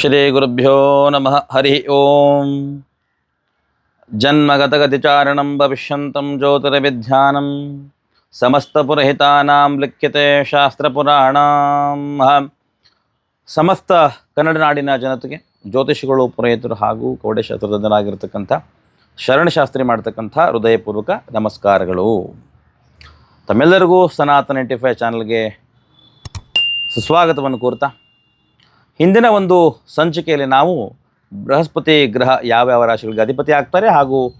ಶ್ರೀಗುರುಭ್ಯೋ ನಮಃ ಹರಿ ಓಂ ಜನ್ಮಗತಗತಿಚಾರಣಂ ಭವಿಷ್ಯಂತಂ ಜ್ಯೋತಿರ್ವಿಧ್ಯಾನಂ ಸಮಸ್ತಪುರಹಿತಾನಾಂ ಲಿಖ್ಯತೆ ಶಾಸ್ತ್ರಪುರಾಣಾಂ. ಸಮಸ್ತ ಕನ್ನಡ ನಾಡಿನ ಜನತೆಗೆ, ಜ್ಯೋತಿಷಿಗಳು, ಪುರೋಹಿತರು ಹಾಗೂ ಕೌಡೇಶಾಸ್ತ್ರಜ್ಞರಾಗಿರ್ತಕ್ಕಂಥ ಶರಣಶಾಸ್ತ್ರಿ ಮಾಡ್ತಕ್ಕಂಥ ಹೃದಯಪೂರ್ವಕ ನಮಸ್ಕಾರಗಳು. ತಮ್ಮೆಲ್ಲರಿಗೂ ಸನಾತನ ಎಂಟಿಫೈ ಚಾನಲ್ಗೆ ಸುಸ್ವಾಗತವನ್ನು ಕೋರ್ತಾ ಹಿಂದಿನ ಒಂದು ಸಂಚಿಕೆಯಲ್ಲಿ ನಾವು ಬೃಹಸ್ಪತಿ ಗ್ರಹ ಯಾವ್ಯಾವ ರಾಶಿಗಳಿಗೆ ಅಧಿಪತಿ ಆಗ್ತಾರೆ ಹಾಗೂ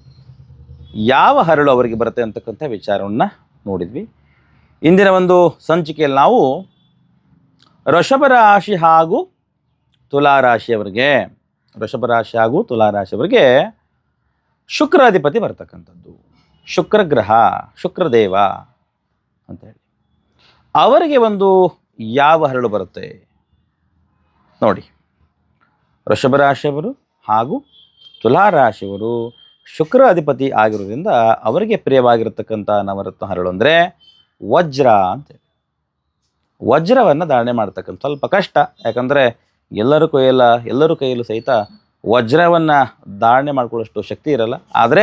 ಯಾವ ಹರಳು ಅವರಿಗೆ ಬರುತ್ತೆ ಅಂತಕ್ಕಂಥ ವಿಚಾರವನ್ನು ನೋಡಿದ್ವಿ. ಇಂದಿನ ಒಂದು ಸಂಚಿಕೆಯಲ್ಲಿ ನಾವು ವೃಷಭ ರಾಶಿ ಹಾಗೂ ತುಲಾ ರಾಶಿಯವರಿಗೆ ವೃಷಭ ರಾಶಿ ಹಾಗೂ ತುಲಾ ಶುಕ್ರಾಧಿಪತಿ ಬರ್ತಕ್ಕಂಥದ್ದು. ಶುಕ್ರ ಗ್ರಹ ಶುಕ್ರದೇವ ಅಂತ ಹೇಳಿ. ಅವರಿಗೆ ಒಂದು ಯಾವ ಹರಳು ಬರುತ್ತೆ? ನೋಡಿ. ವೃಷಭ ರಾಶಿಯವರು ಹಾಗೂ ತುಲಾ ರಾಶಿಯವರು ಶುಕ್ರ ಅಧಿಪತಿ ಆಗಿರೋದ್ರಿಂದ ಅವರಿಗೆ ಪ್ರಿಯವಾಗಿರತಕ್ಕಂಥ ನವರತ್ನ ಹರಳು ಅಂದರೆ ವಜ್ರ ಅಂತೇಳಿ ವಜ್ರವನ್ನು ಧಾರಣೆ ಮಾಡ್ತಕ್ಕಂಥ ಸ್ವಲ್ಪ ಕಷ್ಟ. ಯಾಕಂದರೆ ಎಲ್ಲರ ಕೈಯಲ್ಲ, ಎಲ್ಲರ ಕೈಯಲ್ಲೂ ಸಹಿತ ವಜ್ರವನ್ನು ಧಾರಣೆ ಮಾಡಿಕೊಳ್ಳೋಷ್ಟು ಶಕ್ತಿ ಇರಲ್ಲ. ಆದರೆ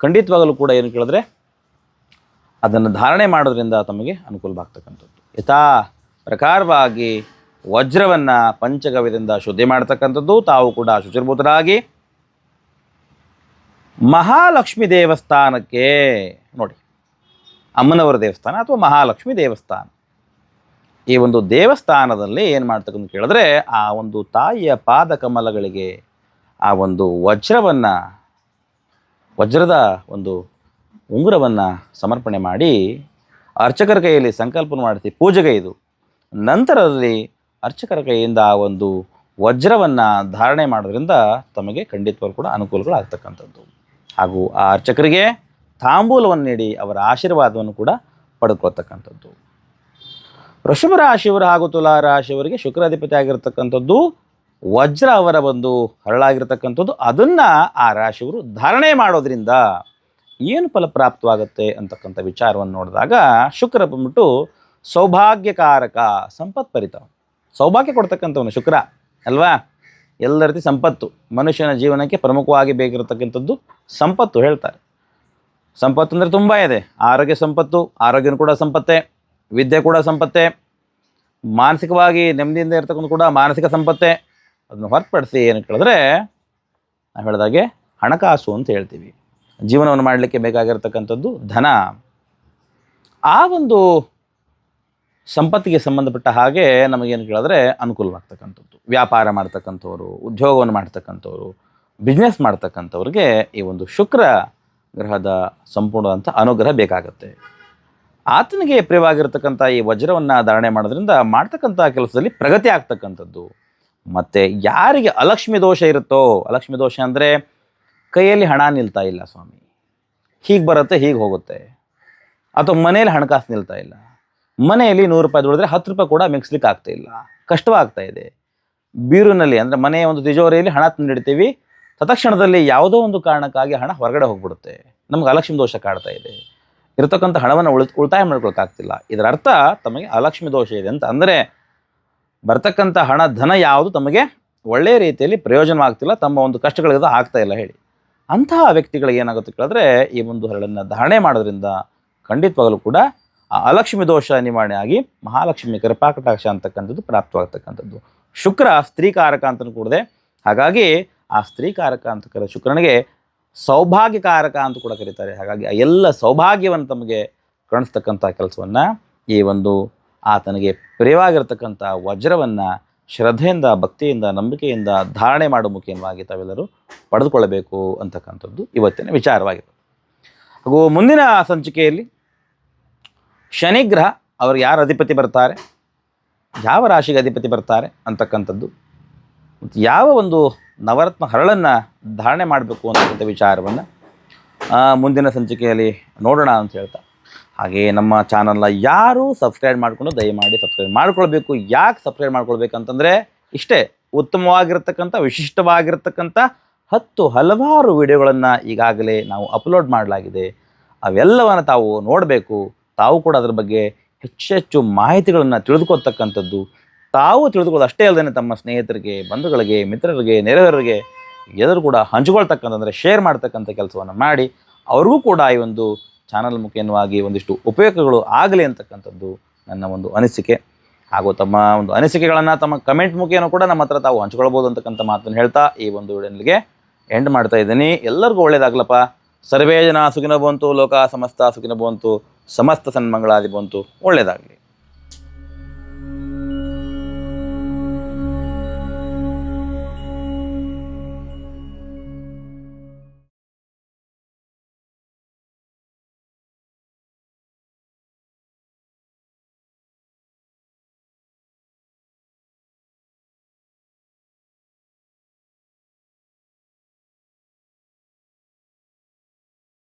ಖಂಡಿತವಾಗಲೂ ಕೂಡ ಏನು ಕೇಳಿದ್ರೆ ಅದನ್ನು ಧಾರಣೆ ಮಾಡೋದ್ರಿಂದ ತಮಗೆ ಅನುಕೂಲವಾಗ್ತಕ್ಕಂಥದ್ದು. ಯಥಾ ಪ್ರಕಾರವಾಗಿ ವಜ್ರವನ್ನು ಪಂಚಗವ್ಯದಿಂದ ಶುದ್ಧಿ ಮಾಡ್ತಕ್ಕಂಥದ್ದು ತಾವು ಕೂಡ ಶುಚಿರ್ಭೂತರಾಗಿ. ಮಹಾಲಕ್ಷ್ಮಿ ದೇವಸ್ಥಾನಕ್ಕೆ ನೋಡಿ, ಅಮ್ಮನವರ ದೇವಸ್ಥಾನ ಅಥವಾ ಮಹಾಲಕ್ಷ್ಮಿ ದೇವಸ್ಥಾನ. ಈ ಒಂದು ದೇವಸ್ಥಾನದಲ್ಲಿ ಏನು ಮಾಡ್ತಕ್ಕಂಥ ಕೇಳಿದ್ರೆ, ಆ ಒಂದು ತಾಯಿಯ ಪಾದ ಕಮಲಗಳಿಗೆ ಆ ಒಂದು ವಜ್ರವನ್ನು, ವಜ್ರದ ಒಂದು ಉಂಗುರವನ್ನು ಸಮರ್ಪಣೆ ಮಾಡಿ, ಅರ್ಚಕರ ಕೈಯಲ್ಲಿ ಸಂಕಲ್ಪನ ಮಾಡಿಸಿ ಪೂಜೆಗೈದು ನಂತರದಲ್ಲಿ ಅರ್ಚಕರ ಕೈಯಿಂದ ಆ ಒಂದು ವಜ್ರವನ್ನು ಧಾರಣೆ ಮಾಡೋದ್ರಿಂದ ತಮಗೆ ಖಂಡಿತವಾಗ್ಲೂ ಕೂಡ ಅನುಕೂಲಗಳಾಗ್ತಕ್ಕಂಥದ್ದು. ಹಾಗೂ ಆ ಅರ್ಚಕರಿಗೆ ತಾಂಬೂಲವನ್ನು ನೀಡಿ ಅವರ ಆಶೀರ್ವಾದವನ್ನು ಕೂಡ ಪಡ್ಕೊಳ್ತಕ್ಕಂಥದ್ದು. ವೃಷಭ ರಾಶಿಯವರು ಹಾಗೂ ತುಲಾ ರಾಶಿಯವರಿಗೆ ಶುಕ್ರಾಧಿಪತಿ ಆಗಿರತಕ್ಕಂಥದ್ದು, ವಜ್ರ ಅವರ ಒಂದು ಹರಳಾಗಿರ್ತಕ್ಕಂಥದ್ದು, ಅದನ್ನು ಆ ರಾಶಿಯವರು ಧಾರಣೆ ಮಾಡೋದ್ರಿಂದ ಏನು ಫಲಪ್ರಾಪ್ತವಾಗುತ್ತೆ ಅಂತಕ್ಕಂಥ ವಿಚಾರವನ್ನು ನೋಡಿದಾಗ ಶುಕ್ರ ಬಂದ್ಬಿಟ್ಟು ಸೌಭಾಗ್ಯಕಾರಕ ಸಂಪತ್ಪರಿತ ಸೌಭಾಗ್ಯ ಕೊಡ್ತಕ್ಕಂಥವನು, ಶುಕ್ರ, ಅಲ್ವಾ? ಎಲ್ಲ ರೀತಿ ಸಂಪತ್ತು. ಮನುಷ್ಯನ ಜೀವನಕ್ಕೆ ಪ್ರಮುಖವಾಗಿ ಬೇಕಿರತಕ್ಕಂಥದ್ದು ಸಂಪತ್ತು ಹೇಳ್ತಾರೆ. ಸಂಪತ್ತು ಅಂದರೆ ತುಂಬ ಇದೆ. ಆರೋಗ್ಯ ಸಂಪತ್ತು, ಆರೋಗ್ಯನೂ ಕೂಡ ಸಂಪತ್ತೆ, ವಿದ್ಯೆ ಕೂಡ ಸಂಪತ್ತೇ, ಮಾನಸಿಕವಾಗಿ ನೆಮ್ಮದಿಯಿಂದ ಇರ್ತಕ್ಕಂಥ ಕೂಡ ಮಾನಸಿಕ ಸಂಪತ್ತೇ. ಅದನ್ನು ಹೊರತುಪಡಿಸಿ ಏನು ಕೇಳಿದ್ರೆ ನಾವು ಹೇಳಿದಾಗೆ ಹಣಕಾಸು ಅಂತ ಹೇಳ್ತೀವಿ. ಜೀವನವನ್ನು ಮಾಡಲಿಕ್ಕೆ ಬೇಕಾಗಿರ್ತಕ್ಕಂಥದ್ದು ಧನ. ಆ ಒಂದು ಸಂಪತ್ತಿಗೆ ಸಂಬಂಧಪಟ್ಟ ಹಾಗೆ ನಮಗೇನು ಕೇಳಿದ್ರೆ ಅನುಕೂಲವಾಗ್ತಕ್ಕಂಥದ್ದು ವ್ಯಾಪಾರ ಮಾಡ್ತಕ್ಕಂಥವ್ರು, ಉದ್ಯೋಗವನ್ನು ಮಾಡ್ತಕ್ಕಂಥವ್ರು ಬಿಸ್ನೆಸ್ ಮಾಡ್ತಕ್ಕಂಥವ್ರಿಗೆ ಈ ಒಂದು ಶುಕ್ರ ಗ್ರಹದ ಸಂಪೂರ್ಣದಂಥ ಅನುಗ್ರಹ ಬೇಕಾಗುತ್ತೆ. ಆತನಿಗೆ ಪ್ರಿಯವಾಗಿರ್ತಕ್ಕಂಥ ಈ ವಜ್ರವನ್ನು ಧಾರಣೆ ಮಾಡೋದ್ರಿಂದ ಮಾಡ್ತಕ್ಕಂಥ ಕೆಲಸದಲ್ಲಿ ಪ್ರಗತಿ ಆಗ್ತಕ್ಕಂಥದ್ದು. ಮತ್ತು ಯಾರಿಗೆ ಅಲಕ್ಷ್ಮಿ ದೋಷ ಇರುತ್ತೋ, ಅಲಕ್ಷ್ಮಿ ದೋಷ ಅಂದರೆ ಕೈಯಲ್ಲಿ ಹಣ ನಿಲ್ತಾ ಇಲ್ಲ ಸ್ವಾಮಿ. ಹೀಗೆ ಬರುತ್ತೆ, ಹೀಗೆ ಹೋಗುತ್ತೆ. ಅಥವಾ ಮನೆಯಲ್ಲಿ ಹಣಕಾಸು ನಿಲ್ತಾ ಇಲ್ಲ. ಮನೆಯಲ್ಲಿ ನೂರು ರೂಪಾಯಿ ದುಡಿದ್ರೆ ಹತ್ತು ರೂಪಾಯಿ ಕೂಡ ಮಿಕ್ಸ್ಲಿಕ್ಕೆ ಆಗ್ತಾ ಇಲ್ಲ. ಕಷ್ಟವಾಗ್ತಾ ಇದೆ. ಬೀರುನಲ್ಲಿ ಅಂದರೆ ಮನೆಯ ಒಂದು ತಿಜೋರಿಯಲ್ಲಿ ಹಣ ತಂದಿಡ್ತೀವಿ ತತ್ಕ್ಷಣದಲ್ಲಿ ಯಾವುದೋ ಒಂದು ಕಾರಣಕ್ಕಾಗಿ ಹಣ ಹೊರಗಡೆ ಹೋಗ್ಬಿಡುತ್ತೆ. ನಮ್ಗೆ ಅಲಕ್ಷ್ಮಿ ದೋಷ ಕಾಡ್ತಾ ಇದೆ. ಇರತಕ್ಕಂಥ ಹಣವನ್ನು ಉಳಿ, ಉಳಿತಾಯ ಮಾಡ್ಕೊಳಕ್ಕಾಗ್ತಿಲ್ಲ ಇದರ ಅರ್ಥ ತಮಗೆ ಅಲಕ್ಷ್ಮಿ ದೋಷ ಇದೆ ಅಂತ. ಅಂದರೆ ಬರ್ತಕ್ಕಂಥ ಹಣ, ಧನ ಯಾವುದು ತಮಗೆ ಒಳ್ಳೆಯ ರೀತಿಯಲ್ಲಿ ಪ್ರಯೋಜನವಾಗ್ತಿಲ್ಲ. ತಮ್ಮ ಒಂದು ಕಷ್ಟಗಳಿಗೆ ಆಗ್ತಾ ಇಲ್ಲ ಹೇಳಿ. ಅಂತಹ ವ್ಯಕ್ತಿಗಳಿಗೆ ಏನಾಗುತ್ತೆ ಕೇಳಿದ್ರೆ ಈ ಒಂದು ಹರಳನ್ನು ಧಾರಣೆ ಮಾಡೋದ್ರಿಂದ ಖಂಡಿತವಾಗಲೂ ಕೂಡ ಅಲಕ್ಷ್ಮಿ ದೋಷ ನಿವಾರಣೆ ಆಗಿ ಮಹಾಲಕ್ಷ್ಮಿ ಕೃಪಾಕಟಾಕ್ಷ ಅಂತಕ್ಕಂಥದ್ದು ಪ್ರಾಪ್ತವಾಗ್ತಕ್ಕಂಥದ್ದು. ಶುಕ್ರ ಸ್ತ್ರೀಕಾರಕ ಅಂತಲೂ ಕೂಡದೆ ಹಾಗಾಗಿ ಆ ಸ್ತ್ರೀಕಾರಕ ಅಂತ ಕರೆ ಶುಕ್ರನಿಗೆ ಸೌಭಾಗ್ಯಕಾರಕ ಅಂತ ಕೂಡ ಕರೀತಾರೆ. ಹಾಗಾಗಿ ಆ ಎಲ್ಲ ಸೌಭಾಗ್ಯವನ್ನು ತಮಗೆ ಕಾಣಿಸ್ತಕ್ಕಂಥ ಕೆಲಸವನ್ನು ಈ ಒಂದು ಆತನಿಗೆ ಪ್ರಿಯವಾಗಿರ್ತಕ್ಕಂಥ ವಜ್ರವನ್ನು ಶ್ರದ್ಧೆಯಿಂದ, ಭಕ್ತಿಯಿಂದ, ನಂಬಿಕೆಯಿಂದ ಧಾರಣೆ ಮಾಡೋ ಮುಖೇನವಾಗಿ ತಾವೆಲ್ಲರೂ ಪಡೆದುಕೊಳ್ಳಬೇಕು ಅಂತಕ್ಕಂಥದ್ದು ಇವತ್ತಿನ ವಿಚಾರವಾಗಿದೆ ಹಾಗೂ ಮುಂದಿನ ಸಂಚಿಕೆಯಲ್ಲಿ ಶನಿಗ್ರಹ ಅವ್ರಿಗೆ ಯಾರು ಅಧಿಪತಿ ಬರ್ತಾರೆ? ಯಾವ ರಾಶಿಗೆ ಅಧಿಪತಿ ಬರ್ತಾರೆ ಅಂತಕ್ಕಂಥದ್ದು? ಯಾವ ಒಂದು ನವರತ್ನ ಹರಳನ್ನು ಧಾರಣೆ ಮಾಡಬೇಕು ಅಂತಕ್ಕಂಥ ವಿಚಾರವನ್ನು ಮುಂದಿನ ಸಂಚಿಕೆಯಲ್ಲಿ ನೋಡೋಣ ಅಂತ ಹೇಳ್ತಾ. ಹಾಗೆ ನಮ್ಮ ಚಾನಲ್ನ ಯಾರು ಸಬ್ಸ್ಕ್ರೈಬ್ ಮಾಡಿಕೊಂಡು ದಯಮಾಡಿ ಸಬ್ಸ್ಕ್ರೈಬ್ ಮಾಡ್ಕೊಳ್ಬೇಕು. ಯಾಕೆ ಸಬ್ಸ್ಕ್ರೈಬ್ ಮಾಡ್ಕೊಳ್ಬೇಕಂತಂದರೆ ಇಷ್ಟೇ ಉತ್ತಮವಾಗಿರ್ತಕ್ಕಂಥ, ವಿಶಿಷ್ಟವಾಗಿರ್ತಕ್ಕಂಥ ಹತ್ತು ಹಲವಾರು ವಿಡಿಯೋಗಳನ್ನು ಈಗಾಗಲೇ ನಾವು ಅಪ್ಲೋಡ್ ಮಾಡಲಾಗಿದೆ. ಅವೆಲ್ಲವನ್ನು ತಾವು ನೋಡಬೇಕು. ತಾವು ಕೂಡ ಅದರ ಬಗ್ಗೆ ಹೆಚ್ಚೆಚ್ಚು ಮಾಹಿತಿಗಳನ್ನು ತಿಳಿದುಕೊಳ್ತಕ್ಕಂಥದ್ದು, ತಾವು ತಿಳಿದುಕೊಳ್ಳೋದು ಅಷ್ಟೇ ಅಲ್ಲದೆ ತಮ್ಮ ಸ್ನೇಹಿತರಿಗೆ, ಬಂಧುಗಳಿಗೆ, ಮಿತ್ರರಿಗೆ, ನೆರೆಯವರಿಗೆ ಎಲ್ಲರೂ ಕೂಡ ಹಂಚಿಕೊಳ್ತಕ್ಕಂಥಂದರೆ ಶೇರ್ ಮಾಡ್ತಕ್ಕಂಥ ಕೆಲಸವನ್ನು ಮಾಡಿ, ಅವ್ರಿಗೂ ಕೂಡ ಈ ಒಂದು ಚಾನಲ್ ಮುಖೇನವಾಗಿ ಒಂದಿಷ್ಟು ಉಪಯೋಗಗಳು ಆಗಲಿ ಅಂತಕ್ಕಂಥದ್ದು ನನ್ನ ಒಂದು ಅನಿಸಿಕೆ. ಹಾಗೂ ತಮ್ಮ ಒಂದು ಅನಿಸಿಕೆಗಳನ್ನು ತಮ್ಮ ಕಮೆಂಟ್ ಮುಖೇನ ಕೂಡ ನಮ್ಮ ಹತ್ರ ತಾವು ಹಂಚ್ಕೊಳ್ಬೋದು ಅಂತಕ್ಕಂಥ ಮಾತನ್ನು ಹೇಳ್ತಾ ಈ ಒಂದು ವಿಡಿಯೋನಿಗೆ ಎಂಡ್ ಮಾಡ್ತಾ ಇದ್ದೀನಿ. ಎಲ್ಲರಿಗೂ ಒಳ್ಳೇದಾಗ್ಲಪ್ಪ. ಸರ್ವೇ ಜನ ಸುಖಿನ ಬಂತು ಲೋಕ ಸಮಸ್ತ ಸುಖಿನ ಬಂತು ಸಮಸ್ತ ಸನ್ಮಂಗಳಾದಿ ಬಂತು ಒಳ್ಳೇದಾಗಲಿ.